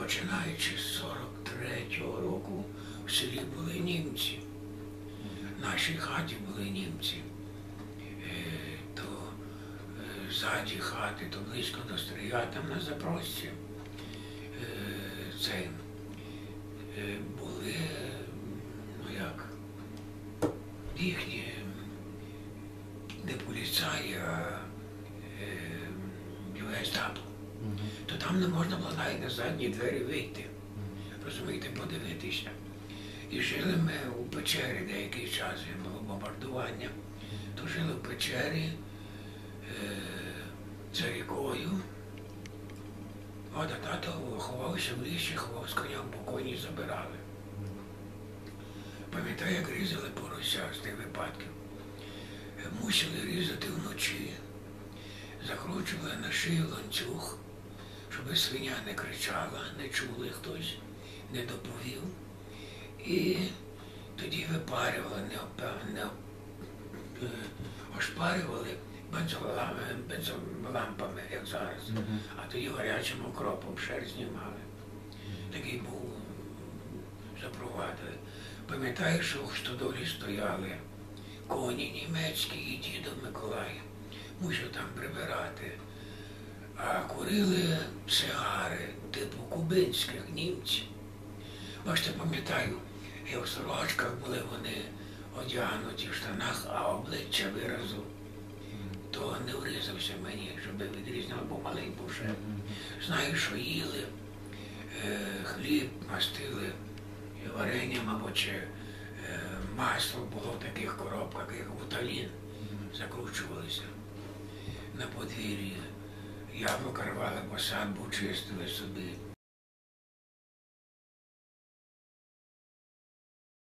починаючи з 43-го року, в селі були німці. В нашій хаті були німці. Е, То е, ззаді хати, то близько до стрия, там на запрості. Е, Це були, ну як, їхні не поліцаї, а там не можна було навіть на задні двері вийти. Розумієте, подивитися. І жили ми у печері деякий час, і було бомбардування. То жили в печері е, за рікою. А тато ховався в лісі, ховав з коням, бо коні забирали. Пам'ятаю, як різали порося з тих випадків. Мусили різати вночі, закручували на шию ланцюг, щоб свиня не кричала, не чули хтось, не доповів. І тоді випарювали, не, опе- не е, ошпарювали бензолампами, як зараз. А тоді гарячим окропом шерсть знімали. Такий був запровадили. Пам'ятаєш, що в Штодолі стояли коні німецькі і дідо Миколай. Мусив там прибирати. А курили сигари, типу кубинських німців. Бачите, пам'ятаю, як в сорочках були вони одягнуті в штанах, а обличчя виразу, то не врізався мені, щоб відрізняв, бо малий був ще. Знаю, що їли, е, хліб мастили варенням або чи е, масло було в таких коробках, як гуталін, закручувалися на подвір'ї. Jaakko Caruana was on Butchers to Mr. Bean.